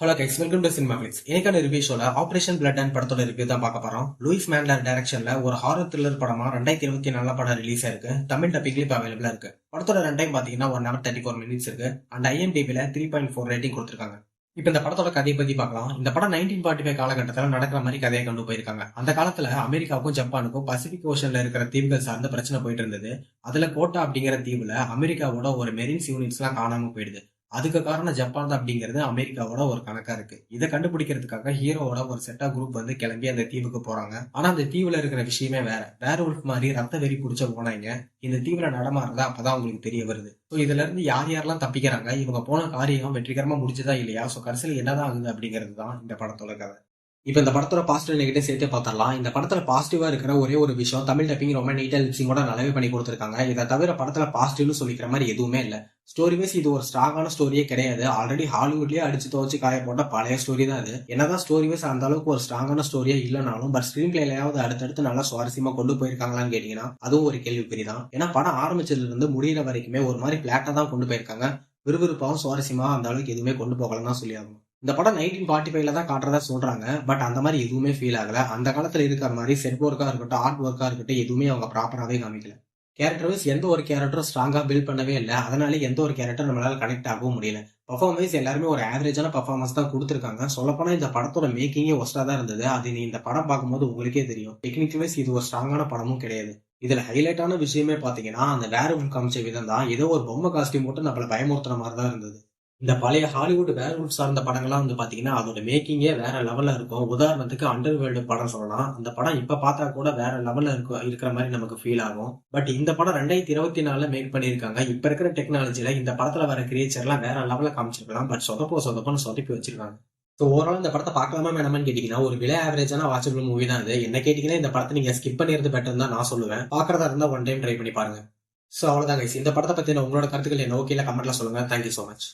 Hello guys welcome to cinema clicks இன்னைக்கான review ஷோல operation blood and படத்தோட review தான் பார்க்க போறோம். லூயிஸ் மேண்டர் டைரக்ஷன்ல ஒரு ஹாரர் த்ரில்லர் படமா ரெண்டாயிரத்தி இருபத்தி நாலு படம் ரிலீஸ் ஆயிருக்கு. தமிழ் டப்பிக்ல இப்போ அவைலபிளா இருக்கு. படத்தோட ரன் டைம் பாத்தீங்கன்னா one hour thirty four minutes இருக்கு அண்ட் ஐஎம்டிபில த்ரீ பாயிண்ட் ஃபோர் ரேட்டிங் கொடுத்துருக்காங்க. இப்போ இந்த படத்தோட கதையை பத்தி பார்க்கலாம். இந்த படம் நைன்டீன் ஃபார்ட்டி ஃபைவ் காலகட்டத்தில் நடக்கிற மாதிரி கதையை கொண்டு போயிருக்காங்க. அந்த காலத்துல அமெரிக்காவுக்கும் ஜப்பானுக்கும் பசிபிக் ஓஷன்ல இருக்கிற தீவுகள் சார்ந்த பிரச்சனை போயிட்டு இருந்தது. அதுல கோட்டா அப்படிங்கிற தீவுல அமெரிக்காவோட ஒரு மெரின்ஸ் யூனிட்ஸ் எல்லாம் காணாம போயிடுது. அதுக்கு காரணம் ஜப்பான் தான் அப்படிங்கிறது அமெரிக்காவோட ஒரு கணக்கா இருக்கு. இதை கண்டுபிடிக்கிறதுக்காக ஹீரோவோட ஒரு செட்டா குரூப் வந்து கிளம்பி அந்த தீவுக்கு போறாங்க. ஆனா அந்த தீவுல இருக்கிற விஷயமே வேற. வேற உல்ஃப் மாதிரி ரத்த வெறி குடிச்ச போனாங்க இந்த தீவுல நடமாறதா அப்பதான் உங்களுக்கு தெரிய வருது. ஸோ இதுல இருந்து யார் யாரெல்லாம் தப்பிக்கிறாங்க? இவங்க போன காரியம் வெற்றிகரமா முடிஞ்சதா இல்லையா? ஸோ கடைசியில் என்னதான் ஆகுது அப்படிங்கிறது தான் இந்த படத்தோட கதை. இப்போ இந்த படத்தோட பாசிட்டிவ் நெகட்டிவ் சேர்த்து பார்த்தரலாம் இந்த படத்துல பாசிட்டிவா இருக்கிற ஒரே ஒரு விஷயம் தமிழ் டப்பிங் ரொம்ப நீட்டா லிப்சிங்கோட நல்லாவே பண்ணி கொடுத்துருக்காங்க. இதை தவிர படத்துல பாசிட்டிவ்னு சொல்லிக்கிற மாதிரி எதுவுமே இல்லை. ஸ்டோரி வைஸ் இது ஒரு ஸ்ட்ராங்கான ஸ்டோரியே கிடையாது. ஆல்ரெடி ஹாலிவுட்லயே அடிச்சு துவச்சு காய போட்ட பழைய ஸ்டோரி தான் அது. என்னதான் ஸ்டோரி வைஸ் அந்த அளவுக்கு ஒரு ஸ்ட்ராங்கான ஸ்டோரியே இல்லைனாலும் பட் ஸ்கிரீன் பிளேலையாவது அடுத்தடுத்து நல்லா சுவாரஸ்யமா கொண்டு போயிருக்காங்களான்னு கேட்டீங்கன்னா அதுவும் ஒரு கேள்விக்குறி தான். ஏன்னா படம் ஆரம்பிச்சதுல இருந்து முடியிற வரைக்குமே ஒரு மாதிரி பிளாட்டா தான் கொண்டு போயிருக்காங்க. விறுவிறுப்பாகவும் சுவாரஸ்யமா அந்த அளவுக்கு எதுவுமே கொண்டு போகலன்னு தான் சொல்லி ஆகும் இந்த படம் நைன்டீன் ஃபார்ட்டி ஃபைவ்ல தான் காட்டுறதா சொல்றாங்க. பட் அந்த மாதிரி எதுவுமே ஃபீல் ஆகல. அந்த காலத்துல இருக்கிற மாதிரி செட் ஒர்க்கா இருக்கட்டும் ஆர்ட் ஒர்க்கா இருக்கட்டும் எதுவுமே அவங்க ப்ராப்பராகவே காமிக்கல. கேரக்டர் வைஸ் எந்த ஒரு கேரக்டரும் ஸ்ட்ராங்காக பில்ட் பண்ணவே இல்லை. அதனால எந்த ஒரு கேரக்டர் நம்மளால கனெக்ட் ஆகவும் முடியல. பர்ஃபார்ம் வைஸ் எல்லாருமே ஒரு ஆவரேஜான பர்ஃபார்மன்ஸ் தான் கொடுத்துருக்காங்க. சொல்லப்போனால் இந்த படத்தோட மேக்கிங்கே ஒஸ்டாக தான் இருந்தது. அது நீ இந்த படம் பார்க்கும்போது உங்களுக்கே தெரியும். டெக்னிக்கல் வைஸ் இது ஒரு ஸ்ட்ராங்கான படமும் கிடையாது. இதுல ஹைலைட்டான விஷயமே பாத்தீங்கன்னா அந்த வேற காமிச்ச விதம் தான் ஏதோ ஒரு பொம்மை காஸ்டியூம் போட்டு நம்மள பயமுறுத்துற மாதிரி தான் இருந்தது. இந்த பழைய ஹாலிவுட் வேர்வுட் சார்ந்த படங்கள்லாம் வந்து பாத்தீங்கன்னா அதோட மேக்கிங்கே வேற லெவல்ல இருக்கும். உதாரணத்துக்கு அண்டர் வேர்ல்டு படம் சொல்லலாம். அந்த படம் இப்ப பார்த்தா கூட வேற லெவல்ல இருக்கும் இருக்கிற மாதிரி நமக்கு ஃபீல் ஆகும். பட் இந்த படம் ரெண்டாயிரத்தி இருபத்தி நாலுல மேக் பண்ணியிருக்காங்க. இப்ப இருக்கிற டெக்னாலஜியில் இந்த படத்துல வர கிரியேச்சர்லாம் வேற லெவல்ல காமிச்சிருக்கலாம். பட் சொதப்போ சொதப்போன்னு சொதப்பி வச்சிருக்காங்க. ஸோ ஓவரால் இந்த படத்தை பார்க்கலாமா வேணாமான்னு கேட்டீங்கன்னா ஒரு விலை ஆவரேஜான வாட்சபிள் மூவி தான் இது என்ன கேட்டீங்கன்னா இந்த படத்தை நீங்க ஸ்கிப் பண்ணிருந்து பெட்டர் தான் நான் சொல்லுவேன். பாக்குறதா இருந்தா ஒன் டைம் ட்ரை பண்ணி பாருங்க. ஸோ அவ்வளோதான் கைஸ் இந்த படத்தை பற்றின உங்களோட கருத்துக்கள் என்ன? ஓகேல கமெண்ட்ல சொல்லுங்க. Thank you so much